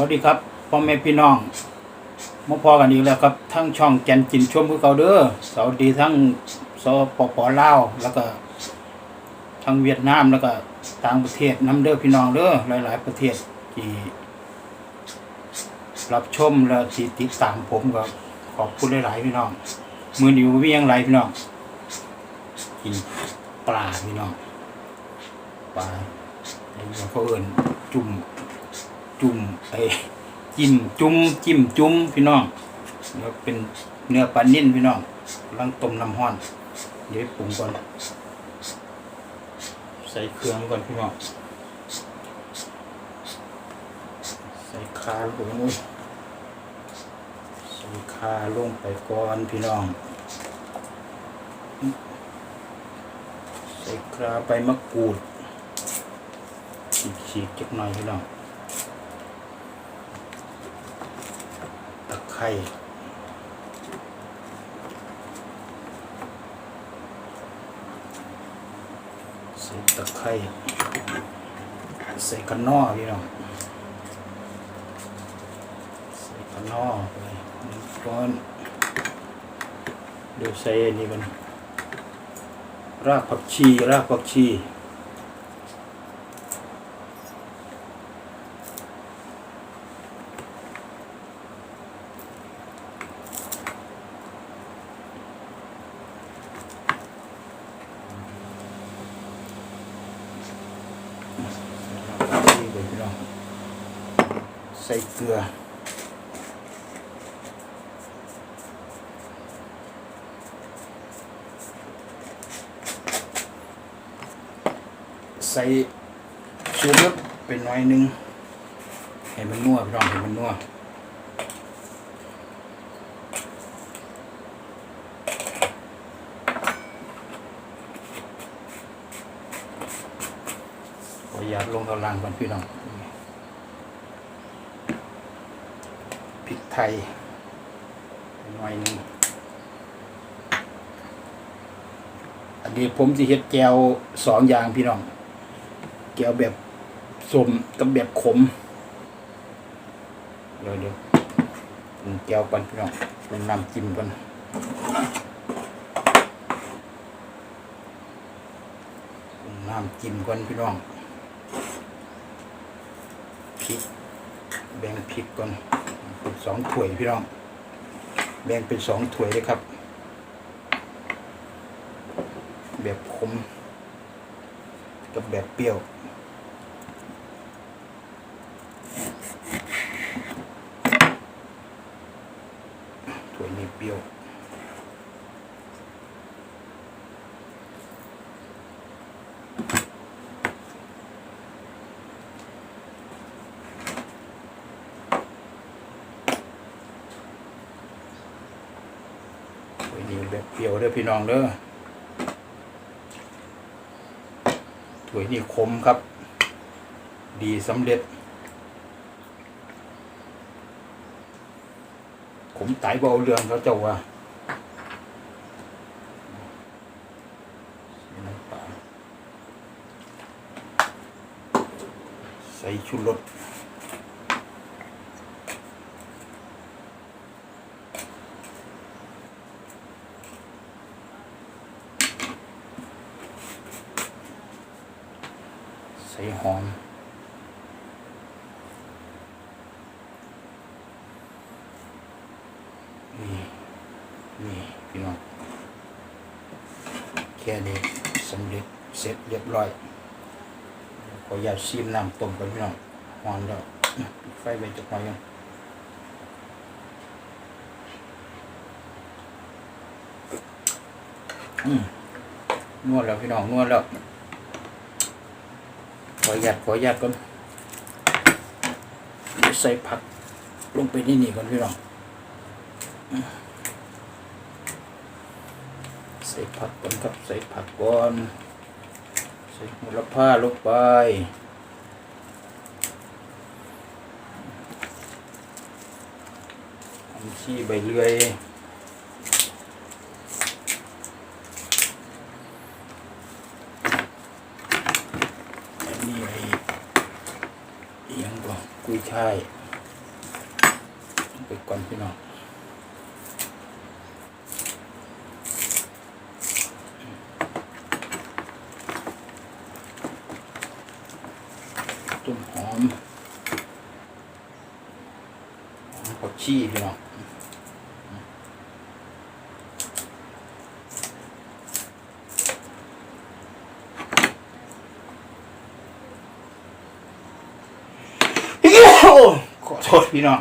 วัสดีครับพ่อแม่พี่น้องมาพอกันอีกแล้วครับ ทั้งช่องแกนจินชมคือเก่าเด้อสวัสดีทั้งสปปลาวแล้วก็ทั้งเวียดนามแล้วก็ต่างประเทศน้ำเด้อพี่น้องเด้อหลาย ๆ ประเทศที่รับชมและที่ติดตามผมก็ขอบคุณหลาย ๆ พี่น้องมืออยู่มีหยังไรพี่น้องกินปลาพี่น้องปลาไอ้อย่างเขาเอื่นจุ่ม จุ่มไอ้จิ้มจุ่มจิ้มจุ่มพี่น้องแล้วเป็นเนื้อปลานิ่นพี่น้องลังต้มน้ำห้อน เดี๋ยวปรุงก่อน ใส่เครื่องก่อนพี่น้องใส่คาลงใส่คาลงไปก่อนพี่น้องใส่คราใบมะกรูดฉีกๆจักหน่อยพี่น้อง ตะ ไคร้ใส่ตะไคร้ใส่กันนอพี่น้องใส่กันนอไปก้อนเดี๋ยวใส่อันนี้มันรากผักชี รากผักชีรากผักชีไปพี่น้อง ใส่เกลือ ใส่ชูรสเป็นหน่อยหนึง ให้มันนัวพี่น้องให้มันนัวขออยาลงกำลังก่อนพี่น้อง พริกไทยนหน่อยนึงอันนี้ผมจะเฮ็ดแจวสองอย่างพี่น้อง แก้วแบบสมกับแบบขม เดี๋ยวเดี๋ยวแก้วกันพี่น้องปรุงน้ำจิ้มกันน้ำจิ้มกันพี่น้องพริกแบ่งพริกก่อน สองถ้วยพี่น้องแบ่งเป็นสองถ้วยเลยครับ แบบขมกับแบบเปรี้ยวถ้วยนี้เปรี้ยว ถ้วยนี้แบบ เปรี้ยวเด้อพี่น้องเด้อถ้วยนี้คมครับ ดีสำเร็จขมไตเบาเรืองเขาเจ้าว่าใส่ชุรสใส่หอม นี่นี่ พี่น้องแค่นี้สำเร็จเสร็จเรียบร้อยขออยาตชิมน้ำต้มกันพี่น้องหอนแล้วไฟไปจักหน่อยกันนวดแล้วพี่น้องนวดแล้วขอหยัดขอหยัดก่อนใส่ผักลงไปนี่นี่ก่อนพี่น้อง ส่ผักก่อนครับใส่ผักก่อน ใส่มูลผ้าลงไปทำชี้ใบเลื่อยอันนี้ไอ้อิหยังก่อนกุยช่ายไปก่อนพี่น้อง ต้นหอมหอมผักชีพี่น้องขอโทษพี่น้อง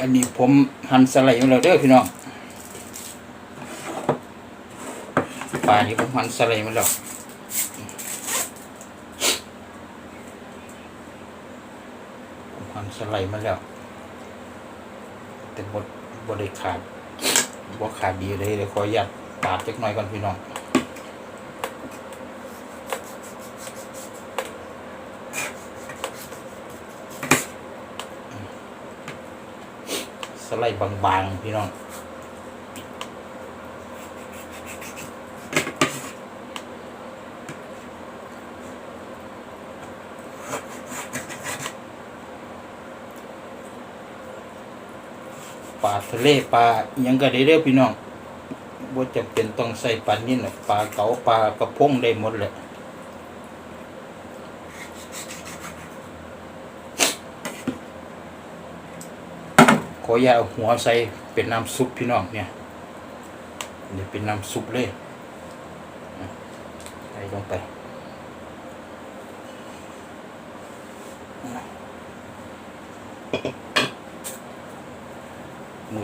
อันนี้ผมหั่นสไลด์มาแล้วเด้อพี่น้องปลานี่ผมหั่นสไลด์มาแล้ว มันสไลด์มาแล้ว แต่บดบดได้ขาดบดขาดดีเลยเดี๋ยวขอหยัดปาดเล็กน้อยก่อนพี่น้องสไลด์บางๆพี่น้อง ทะเลปลาอิหยังก็ได้เด้อพี่น้องว่าจะเป็นต้องใส่ปลานิ่นหรอกปลาเก๋าปลากระพงได้หมดเลยขออย่าเอาหัวใส่เป็นน้ำซุปพี่น้องเนี่ยนี่เป็นน้ำซุปเลยใส่ลงไป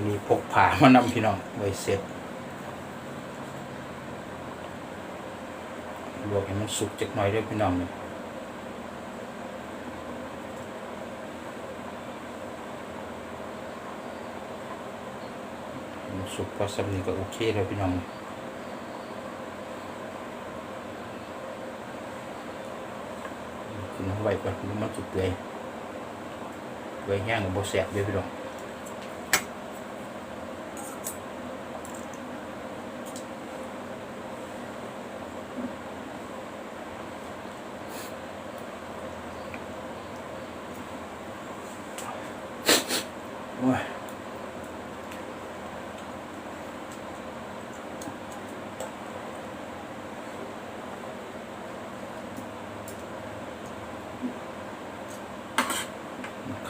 มีพกผ่ามานำพี่น้องไว้เสร็จลวกให้มันสุกจักหน่อยด้วยพี่น้องเนี่ยสุกพอสักนี้ก็โอเคแล้วพี่น้องคุณเอาไว้ก่อนมันสุกเลยไว้แห้งกับบแสบเด้วยพี่น้อง โอ้ย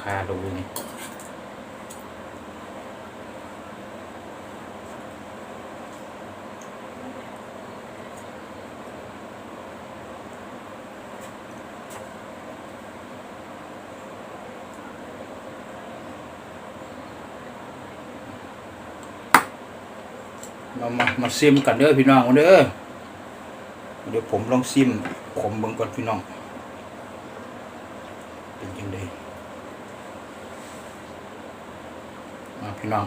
คาดูนี่ มามามาซิมกันเด้อพี่น้องเด้อเดี๋ยวผมลองซิมผมเบิ่งก่อนพี่น้อง เป็นยังไงมาพี่น้อง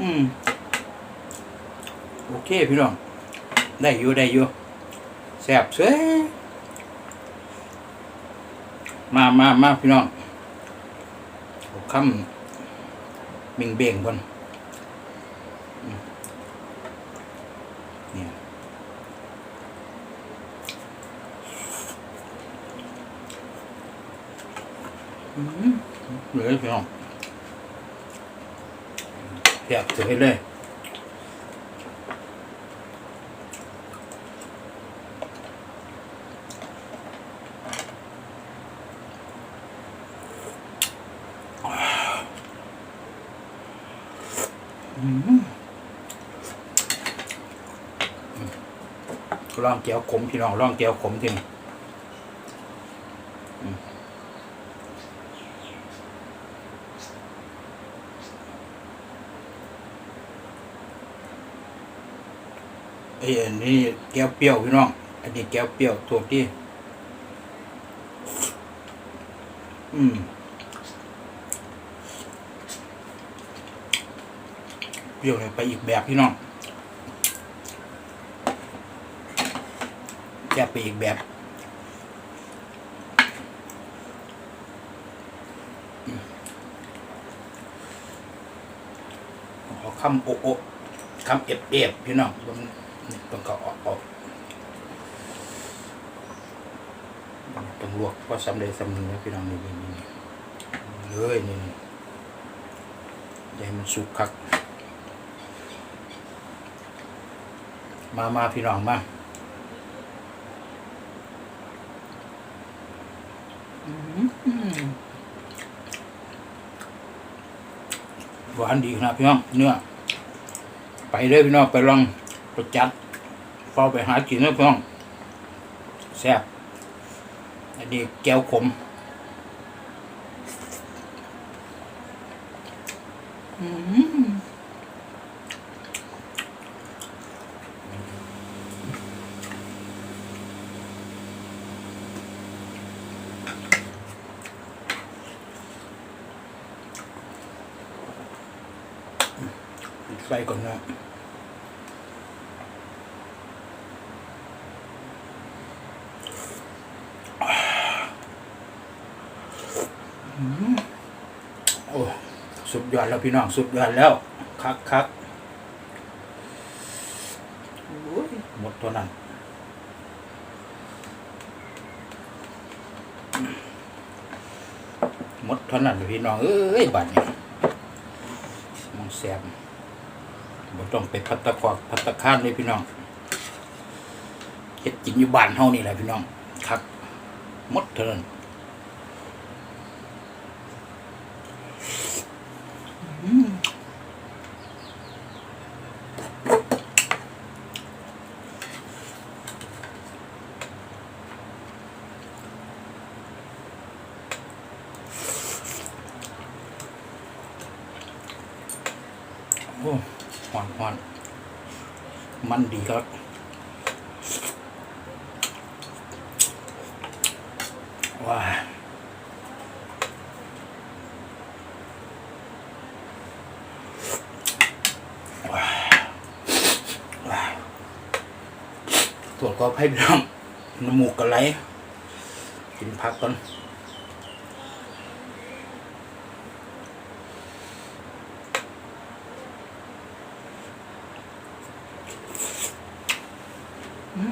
อืม โอเคพี่น้อง ได้อยู่ได้อยู่แซ่บเซ้มามามาพี่น้องเอาคำ เบ่งเบ่งบนอืมเนี่ยอืมเหลือพี่น้องอยากถือให้เลย ลองเกี๊ยวขมพี่น้องลองเกี๊ยวขมทีนี่อืมไอ้อันนี้แก้วเปรี้ยวพี่น้อง อันนี้แก้วเปรี้ยวตัวที่ อืมเปรี้ยวเลยไปอีกแบบพี่น้อง แก้ไปอีกแบบอืมเอาคำโอะโอคำเอฟเอฟพี่น้องมันต้องก็ออกออกต้องลวกเพราะสำเร็จสำนึกนะพี่น้องนี่นี่นี่เลยนี่ให้มันสุกคัก มามาพี่น้องมาอืม หวานดีนาดพี่น้องเนื้อไปเลยพี่น้องไปลองไปจัดเฝ้าไปหากินนะพี่น้องแซ่บอันนี้แก้วขมอืม ก่อนนะโอ้สุดยอดแล้วพี่น้องสุดยอดแล้ว คักคักโอ้ยหมดตัวนั้นหมดเท่านั้นเลยพี่น้องเอ้ยบัดนี้มองแสบ บ่ต้องไปพัตตะควักพัตตะข้านเลยพี่น้องเฮ็ดกินอยู่บ้านเฮานี่แหละพี่น้องคักมดเท่านั้น โอ้ หวานหวานมันดีครับว้าว้าว้าตรวจก็ให้พี่น้องน้ำมูกกันไหลกินพักก่อน ตรว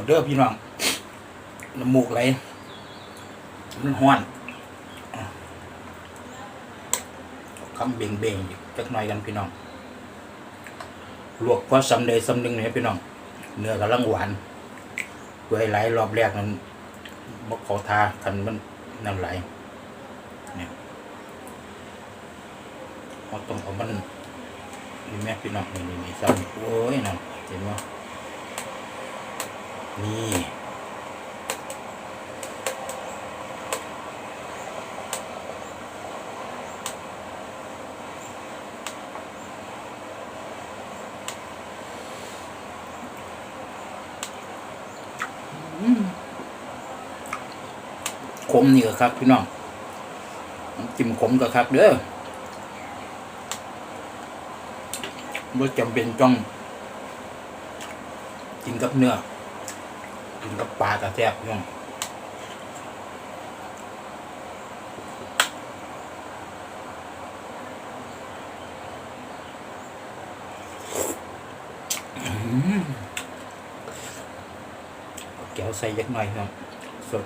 จเด้อพี่น้องน้ำมูกไหลมันห้วน คำเบ่งเบ่งอีกจักหน่อยกันพี่น้องลวกพอสำเร็จสำนึงเนี่ยพี่น้อง เนื้อกำลังหวานด้วยไหลรอบแรกนั้นบกขาทาคันมันน้ำไหลเนี่ยเราต้องเอามันนี่แม่พี่น้องนี่นี่ซ้ำโอ้ยนั่นเห็นไหมนี่ ขมนี่ก็ครับพี่น้องจิ้มขมก็ครับเด้อไม่จำเป็นต้องกินกับเนื้อกินกับปลากระแทบพี่น้องแก้วใส่ยักหน่อยครับสด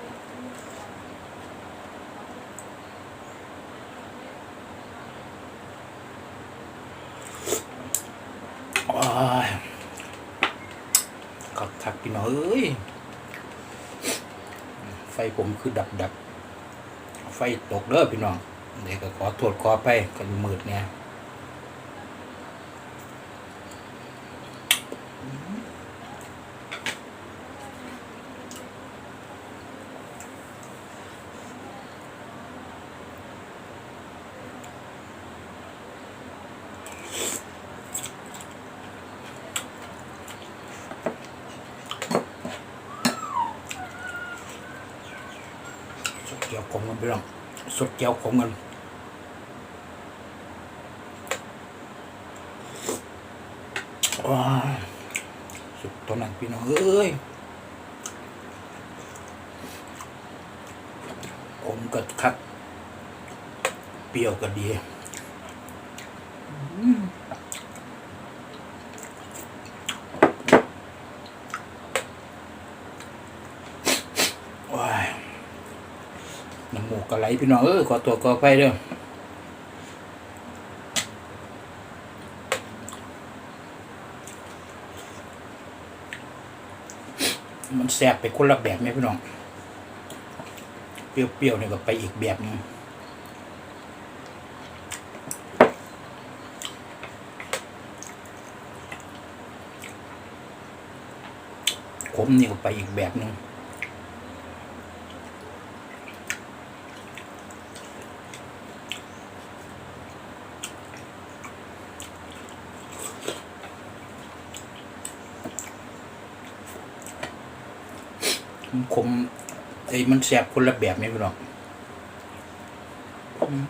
ว้ายคักคักๆพี่น้องเอ้ย ไฟ ผมคือดับดับ ไฟตกเด้อพี่น้องเด็กก็ขอโทษขอไปกันมืดเนี่ย ขมกันไปลองสดเจียวขมกันว้าสุดตอนนั้นพี่น้องเอ้ยขมกัดคัก เปรี้ยวก็ดี Mm. ไหลพี่น้องเออขอตัวก็ไปเด้อมันแซ่บไปคนละแบบไหมพี่น้อง เปรี้ยวๆเนี่ยก็ไปอีกแบบหนึงขมนี่ก็ไปอีกแบบหนึงมันขม ไอ้มันแซ่บคนละแบบไหมพี่น้องอืม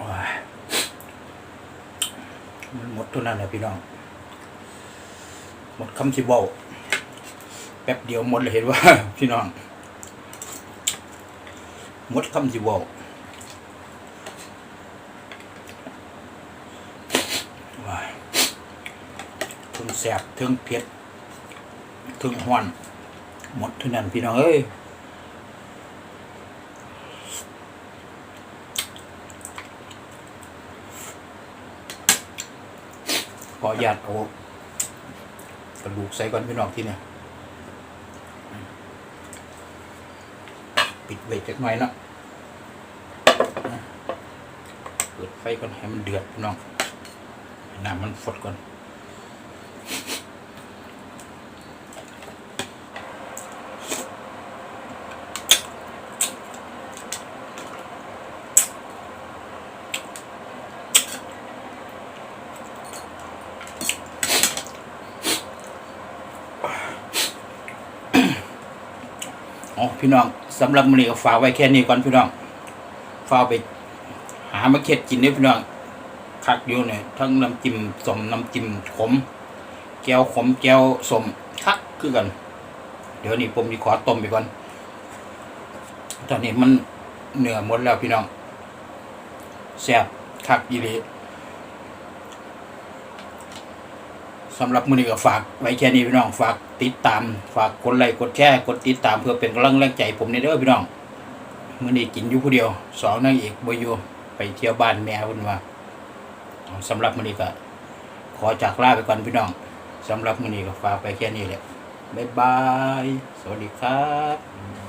ว้ายมันหมดเท่านั้นแหละพี่น้อง หมดคำที่บอกแป๊บเดียวหมดเลยเห็นว่า พี่น้อง มดคำสิเว้าว้ายถึงแสบถึงเผ็ดถึงห้อนหมดเท่านั้นพี่น้องเอ้ยขออนุญาตเอากระดูกใส่ก่อนพี่น้องที่เนี่ยปิดไว้จักหน่อยเนาะเปิด ไฟก่อนให้มันเดือดพี่น้องน้ำมันฟดก่อนอ๋อพี่น้องสำหรับมื้อนี้ก็ฝากไว้แค่นี้ก่อนพี่น้องฝากไป หามาเค็ดกินเด้พี่น้องคักอยู่เนี่ยทั้งน้ำจิ้มสมน้ำจิ้มขม แก้วขมแก้วสมคักคือกัน เดี๋ยวนี้ผมจะขอต้มไปก่อน ตอนนี้มันเหนือหมดแล้วพี่น้องแซ่บคักยีหลีสำหรับมื้อนี้ก็ฝากไว้แค่นี้พี่น้องฝากติดตาม ฝากกดไลค์กดแชร์กดติดตามเพื่อเป็นกำลังแรงใจผมในเด้อพี่น้องมื้อนี้กินอยู่ผู้เดียวสองนางเอกบ่อยู่ เที่ยวบ้านแม่เพิ่นว่าสำหรับมื้อนี้ก็ ขอจากลาไปก่อนพี่น้องสำหรับมื้อนี้ก็ฝากไปแค่นี้แหละบ๊ายบาย สวัสดีครับ